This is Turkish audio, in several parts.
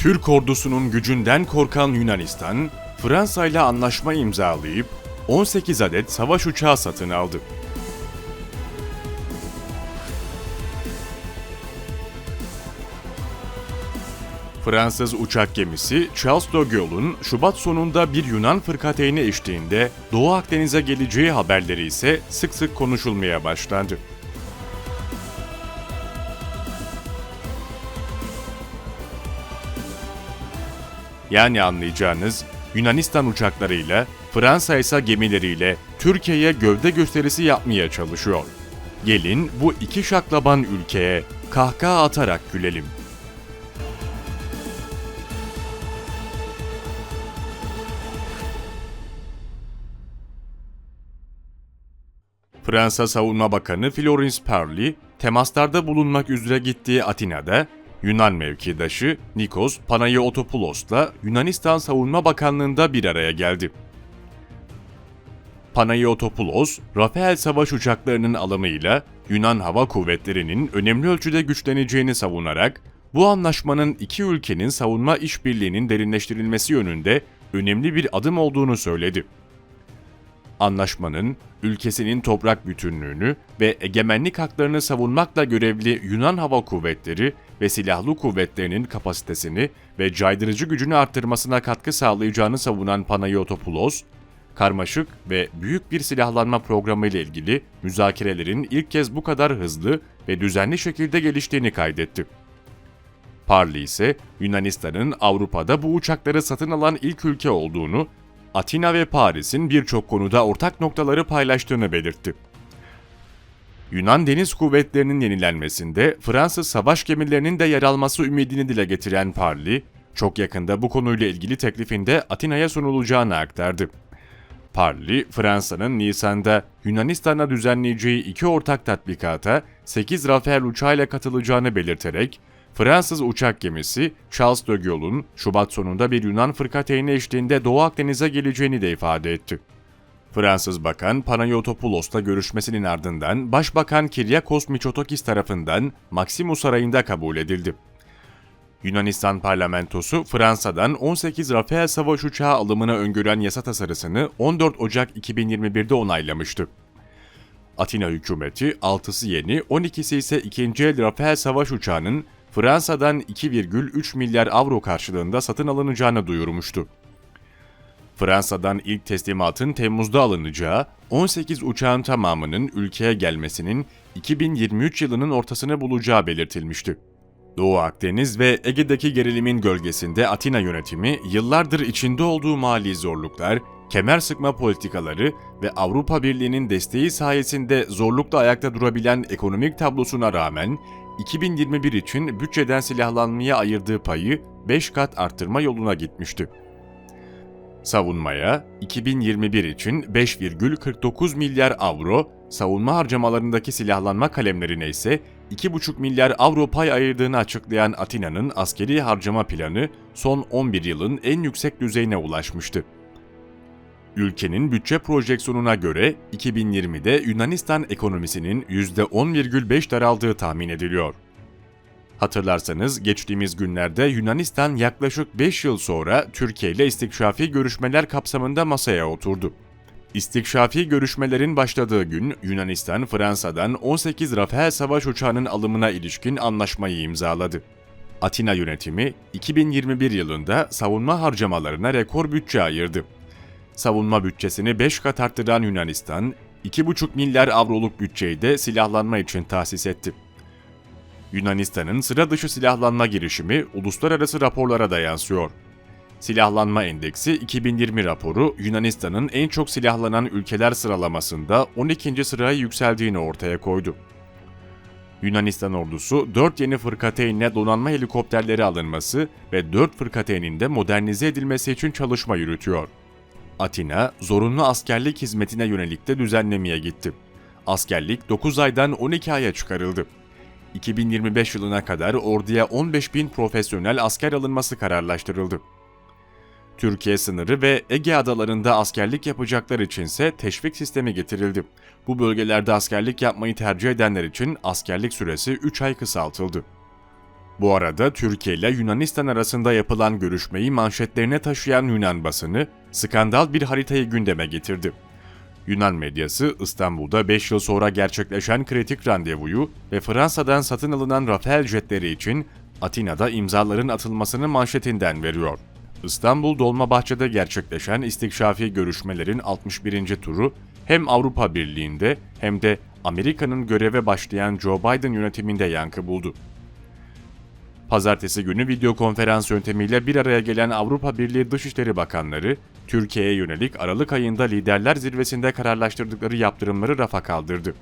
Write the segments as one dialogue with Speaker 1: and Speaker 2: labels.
Speaker 1: Türk ordusunun gücünden korkan Yunanistan, Fransa ile anlaşma imzalayıp 18 adet savaş uçağı satın aldı. Fransız uçak gemisi Charles de Gaulle'un Şubat sonunda bir Yunan fırkateyni eşliğinde Doğu Akdeniz'e geleceği haberleri ise sık sık konuşulmaya başlandı. Yani anlayacağınız Yunanistan uçaklarıyla, Fransa ise gemileriyle Türkiye'ye gövde gösterisi yapmaya çalışıyor. Gelin bu iki şaklaban ülkeye kahkaha atarak gülelim. Fransa Savunma Bakanı Florence Parly, temaslarda bulunmak üzere gittiği Atina'da, Yunan mevkidaşı Nikos Panayotopoulos'la Yunanistan Savunma Bakanlığı'nda bir araya geldi. Panayotopoulos, Rafael savaş uçaklarının alımıyla Yunan Hava Kuvvetleri'nin önemli ölçüde güçleneceğini savunarak, bu anlaşmanın iki ülkenin savunma işbirliğinin derinleştirilmesi yönünde önemli bir adım olduğunu söyledi. Anlaşmanın ülkesinin toprak bütünlüğünü ve egemenlik haklarını savunmakla görevli Yunan Hava Kuvvetleri ve silahlı kuvvetlerinin kapasitesini ve caydırıcı gücünü arttırmasına katkı sağlayacağını savunan Panayotopoulos, karmaşık ve büyük bir silahlanma programı ile ilgili müzakerelerin ilk kez bu kadar hızlı ve düzenli şekilde geliştiğini kaydetti. Parli ise Yunanistan'ın Avrupa'da bu uçakları satın alan ilk ülke olduğunu Atina ve Paris'in birçok konuda ortak noktaları paylaştığını belirtti. Yunan Deniz Kuvvetleri'nin yenilenmesinde Fransız savaş gemilerinin de yer alması ümidini dile getiren Parly, çok yakında bu konuyla ilgili teklifinde Atina'ya sunulacağını aktardı. Parly, Fransa'nın Nisan'da Yunanistan'a düzenleyeceği iki ortak tatbikata 8 Rafael uçağıyla katılacağını belirterek, Fransız uçak gemisi Charles de Gaulle'un Şubat sonunda bir Yunan fırkateyni eşliğinde Doğu Akdeniz'e geleceğini de ifade etti. Fransız Bakan Panayotopoulos'la görüşmesinin ardından Başbakan Kyriakos Mitsotakis tarafından Maximus Sarayı'nda kabul edildi. Yunanistan parlamentosu Fransa'dan 18 Rafael savaş uçağı alımına öngören yasa tasarısını 14 Ocak 2021'de onaylamıştı. Atina hükümeti 6'sı yeni, 12'si ise ikinci el Rafael savaş uçağının Fransa'dan 2,3 milyar avro karşılığında satın alınacağını duyurmuştu. Fransa'dan ilk teslimatın Temmuz'da alınacağı, 18 uçağın tamamının ülkeye gelmesinin 2023 yılının ortasını bulacağı belirtilmişti. Doğu Akdeniz ve Ege'deki gerilimin gölgesinde Atina yönetimi yıllardır içinde olduğu mali zorluklar, kemer sıkma politikaları ve Avrupa Birliği'nin desteği sayesinde zorlukla ayakta durabilen ekonomik tablosuna rağmen 2021 için bütçeden silahlanmaya ayırdığı payı 5 kat arttırma yoluna gitmişti. Savunmaya 2021 için 5,49 milyar avro, savunma harcamalarındaki silahlanma kalemlerine ise 2,5 milyar avro pay ayırdığını açıklayan Atina'nın askeri harcama planı son 11 yılın en yüksek düzeyine ulaşmıştı. Ülkenin bütçe projeksiyonuna göre 2020'de Yunanistan ekonomisinin %10,5 daraldığı tahmin ediliyor. Hatırlarsanız geçtiğimiz günlerde Yunanistan yaklaşık 5 yıl sonra Türkiye ile istikşafi görüşmeler kapsamında masaya oturdu. İstikşafi görüşmelerin başladığı gün Yunanistan Fransa'dan 18 Rafael savaş uçağının alımına ilişkin anlaşmayı imzaladı. Atina yönetimi 2021 yılında savunma harcamalarına rekor bütçe ayırdı. Savunma bütçesini 5 kat arttıran Yunanistan, 2,5 milyar avroluk bütçeyi de silahlanma için tahsis etti. Yunanistan'ın sıra dışı silahlanma girişimi uluslararası raporlara da yansıyor. Silahlanma Endeksi 2020 raporu Yunanistan'ın en çok silahlanan ülkeler sıralamasında 12. sıraya yükseldiğini ortaya koydu. Yunanistan ordusu 4 yeni fırkateynle donanma helikopterleri alınması ve 4 fırkateynin de modernize edilmesi için çalışma yürütüyor. Atina, zorunlu askerlik hizmetine yönelik de düzenlemeye gitti. Askerlik 9 aydan 12 aya çıkarıldı. 2025 yılına kadar orduya 15 bin profesyonel asker alınması kararlaştırıldı. Türkiye sınırı ve Ege adalarında askerlik yapacaklar içinse teşvik sistemi getirildi. Bu bölgelerde askerlik yapmayı tercih edenler için askerlik süresi 3 ay kısaltıldı. Bu arada Türkiye ile Yunanistan arasında yapılan görüşmeyi manşetlerine taşıyan Yunan basını skandal bir haritayı gündeme getirdi. Yunan medyası İstanbul'da 5 yıl sonra gerçekleşen kritik randevuyu ve Fransa'dan satın alınan Rafael jetleri için Atina'da imzaların atılmasını manşetinden veriyor. İstanbul Dolmabahçe'de gerçekleşen istikşafi görüşmelerin 61. turu hem Avrupa Birliği'nde hem de Amerika'nın göreve başlayan Joe Biden yönetiminde yankı buldu. Pazartesi günü video konferans yöntemiyle bir araya gelen Avrupa Birliği Dışişleri Bakanları, Türkiye'ye yönelik Aralık ayında liderler zirvesinde kararlaştırdıkları yaptırımları rafa kaldırdı.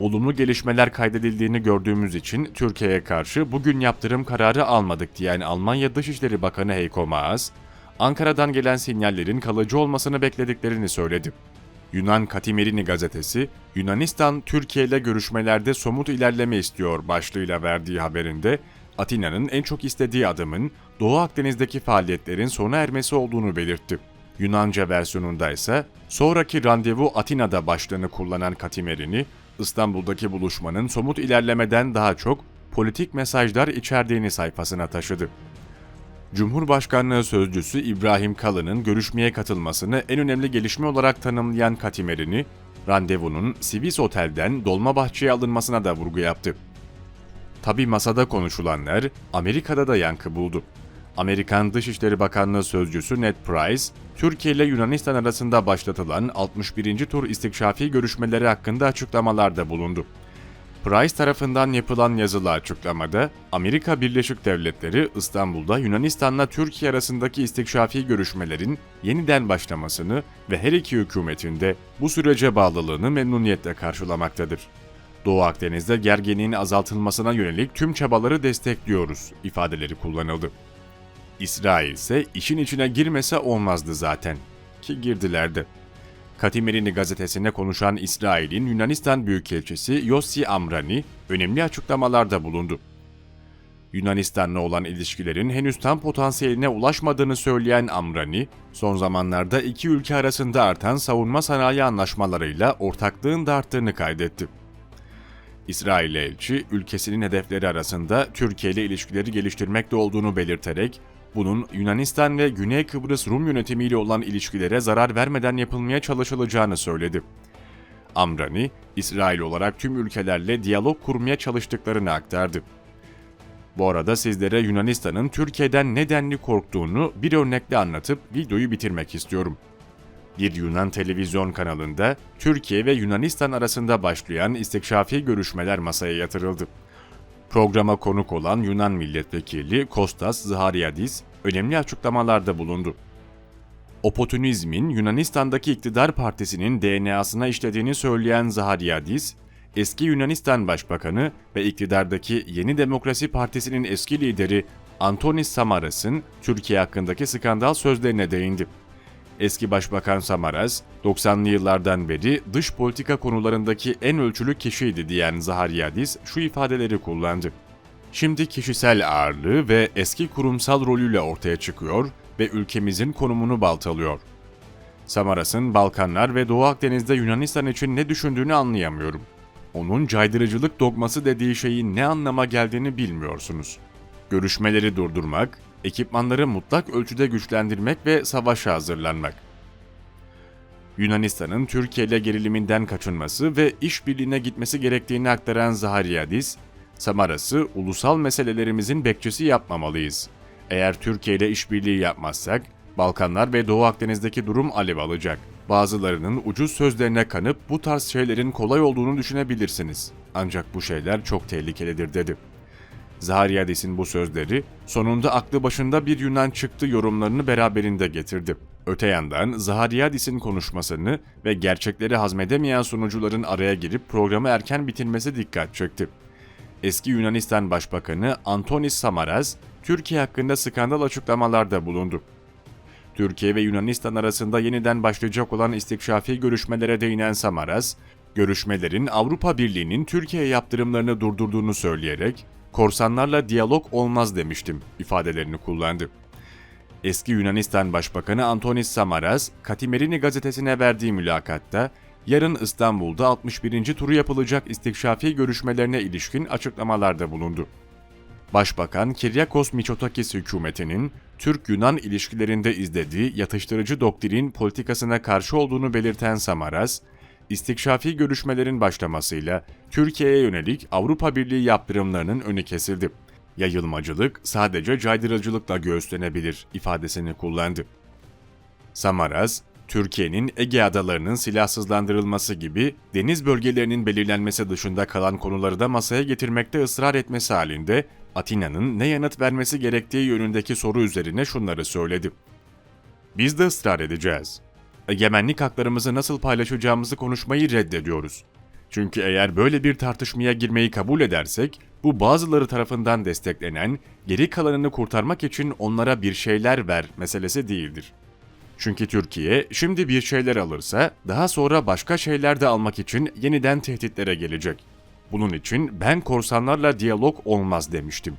Speaker 1: Olumlu gelişmeler kaydedildiğini gördüğümüz için Türkiye'ye karşı bugün yaptırım kararı almadık diyen Almanya Dışişleri Bakanı Heiko Maas, Ankara'dan gelen sinyallerin kalıcı olmasını beklediklerini söyledi. Yunan Katimerini gazetesi, Yunanistan Türkiye ile görüşmelerde somut ilerleme istiyor başlığıyla verdiği haberinde, Atina'nın en çok istediği adımın Doğu Akdeniz'deki faaliyetlerin sona ermesi olduğunu belirtti. Yunanca versiyonunda ise sonraki randevu Atina'da başlığını kullanan Katimerini, İstanbul'daki buluşmanın somut ilerlemeden daha çok politik mesajlar içerdiğini sayfasına taşıdı. Cumhurbaşkanlığı Sözcüsü İbrahim Kalın'ın görüşmeye katılmasını en önemli gelişme olarak tanımlayan Katimerini, randevunun Sivis Otel'den Dolmabahçe'ye alınmasına da vurgu yaptı. Tabi masada konuşulanlar Amerika'da da yankı buldu. Amerikan Dışişleri Bakanlığı Sözcüsü Ned Price, Türkiye ile Yunanistan arasında başlatılan 61. tur istikşafi görüşmeleri hakkında açıklamalarda bulundu. Price tarafından yapılan yazılı açıklamada, Amerika Birleşik Devletleri İstanbul'da Yunanistan'la Türkiye arasındaki istikşafi görüşmelerin yeniden başlamasını ve her iki hükümetin de bu sürece bağlılığını memnuniyetle karşılamaktadır. Doğu Akdeniz'de gerginliğin azaltılmasına yönelik tüm çabaları destekliyoruz ifadeleri kullanıldı. İsrail ise işin içine girmese olmazdı zaten. Ki girdilerdi. Katimerini gazetesine konuşan İsrail'in Yunanistan Büyükelçisi Yossi Amrani önemli açıklamalarda bulundu. Yunanistan'la olan ilişkilerin henüz tam potansiyeline ulaşmadığını söyleyen Amrani, son zamanlarda iki ülke arasında artan savunma sanayi anlaşmalarıyla ortaklığın da arttığını kaydetti. İsrail elçi, ülkesinin hedefleri arasında Türkiye ile ilişkileri geliştirmekte olduğunu belirterek, bunun Yunanistan ve Güney Kıbrıs Rum yönetimiyle olan ilişkilere zarar vermeden yapılmaya çalışılacağını söyledi. Amrani, İsrail olarak tüm ülkelerle diyalog kurmaya çalıştıklarını aktardı. Bu arada sizlere Yunanistan'ın Türkiye'den nedenli korktuğunu bir örnekle anlatıp videoyu bitirmek istiyorum. Bir Yunan televizyon kanalında Türkiye ve Yunanistan arasında başlayan istikşafi görüşmeler masaya yatırıldı. Programa konuk olan Yunan milletvekili Kostas Zahariadis önemli açıklamalarda bulundu. Oportunizmin Yunanistan'daki iktidar partisinin DNA'sına işlediğini söyleyen Zahariadis, eski Yunanistan Başbakanı ve iktidardaki Yeni Demokrasi Partisi'nin eski lideri Antonis Samaras'ın Türkiye hakkındaki skandal sözlerine değindi. Eski Başbakan Samaras, 90'lı yıllardan beri dış politika konularındaki en ölçülü kişiydi diyen Zaharyadis şu ifadeleri kullandı. Şimdi kişisel ağırlığı ve eski kurumsal rolüyle ortaya çıkıyor ve ülkemizin konumunu baltalıyor. Samaras'ın Balkanlar ve Doğu Akdeniz'de Yunanistan için ne düşündüğünü anlayamıyorum. Onun caydırıcılık dogması dediği şeyin ne anlama geldiğini bilmiyorsunuz. Görüşmeleri durdurmak, ekipmanları mutlak ölçüde güçlendirmek ve savaşa hazırlanmak. Yunanistan'ın Türkiye ile geriliminden kaçınması ve işbirliğine gitmesi gerektiğini aktaran Zaharyadis, Samaras'ı ulusal meselelerimizin bekçisi yapmamalıyız. Eğer Türkiye ile işbirliği yapmazsak, Balkanlar ve Doğu Akdeniz'deki durum alev alacak. Bazılarının ucuz sözlerine kanıp bu tarz şeylerin kolay olduğunu düşünebilirsiniz. Ancak bu şeyler çok tehlikelidir dedi. Zaharyadis'in bu sözleri sonunda aklı başında bir Yunan çıktı yorumlarını beraberinde getirdi. Öte yandan Zaharyadis'in konuşmasını ve gerçekleri hazmedemeyen sunucuların araya girip programı erken bitirmesi dikkat çekti. Eski Yunanistan Başbakanı Antonis Samaras, Türkiye hakkında skandal açıklamalarda bulundu. Türkiye ve Yunanistan arasında yeniden başlayacak olan istikşafi görüşmelere değinen Samaras, görüşmelerin Avrupa Birliği'nin Türkiye yaptırımlarını durdurduğunu söyleyerek, korsanlarla diyalog olmaz demiştim ifadelerini kullandı. Eski Yunanistan Başbakanı Antonis Samaras, Katimerini gazetesine verdiği mülakatta, yarın İstanbul'da 61. turu yapılacak istikşafi görüşmelerine ilişkin açıklamalarda bulundu. Başbakan Kiryakos Mitsotakis hükümetinin Türk-Yunan ilişkilerinde izlediği yatıştırıcı doktrin politikasına karşı olduğunu belirten Samaras, istikşafi görüşmelerin başlamasıyla Türkiye'ye yönelik Avrupa Birliği yaptırımlarının önü kesildi. Yayılmacılık sadece caydırıcılıkla göğüslenebilir ifadesini kullandı. Samaras, Türkiye'nin Ege adalarının silahsızlandırılması gibi deniz bölgelerinin belirlenmesi dışında kalan konuları da masaya getirmekte ısrar etmesi halinde Atina'nın ne yanıt vermesi gerektiği yönündeki soru üzerine şunları söyledi. Biz de ısrar edeceğiz. Egemenlik haklarımızı nasıl paylaşacağımızı konuşmayı reddediyoruz. Çünkü eğer böyle bir tartışmaya girmeyi kabul edersek, bu bazıları tarafından desteklenen, geri kalanını kurtarmak için onlara bir şeyler ver meselesi değildir. Çünkü Türkiye şimdi bir şeyler alırsa daha sonra başka şeyler de almak için yeniden tehditlere gelecek. Bunun için ben korsanlarla diyalog olmaz demiştim.